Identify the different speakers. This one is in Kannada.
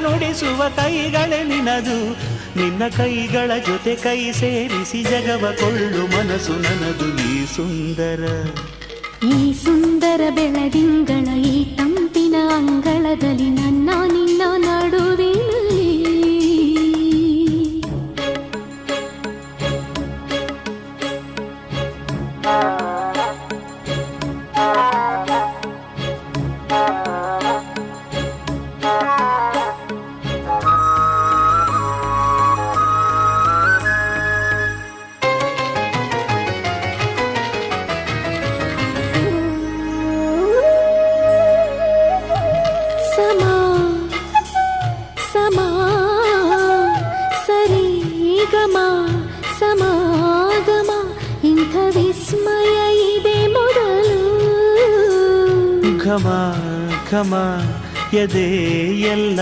Speaker 1: ನುಡಿಸುವ ಕೈಗಳೇ ನಿನದು. ನಿನ್ನ ಕೈಗಳ ಜೊತೆ ಕೈ ಸೇರಿಸಿ ಜಗವ ಕೊಳ್ಳು ಮನಸ್ಸು ನನದು. ಈ ಸುಂದರ
Speaker 2: ಈ ಸುಂದರ ಬೆಳದಿಂಗಳ ಈ ತಂಪಿನ ಅಂಗಳದಲ್ಲಿ ಸಮಾ ಸರಿ ಗಮ ಸಮಾಗಮ ಇಂಥ ವಿಸ್ಮಯ ಇದೆ ಮೊದಲು.
Speaker 1: ಘಮ ಘಮ ಎದೆ ಎಲ್ಲ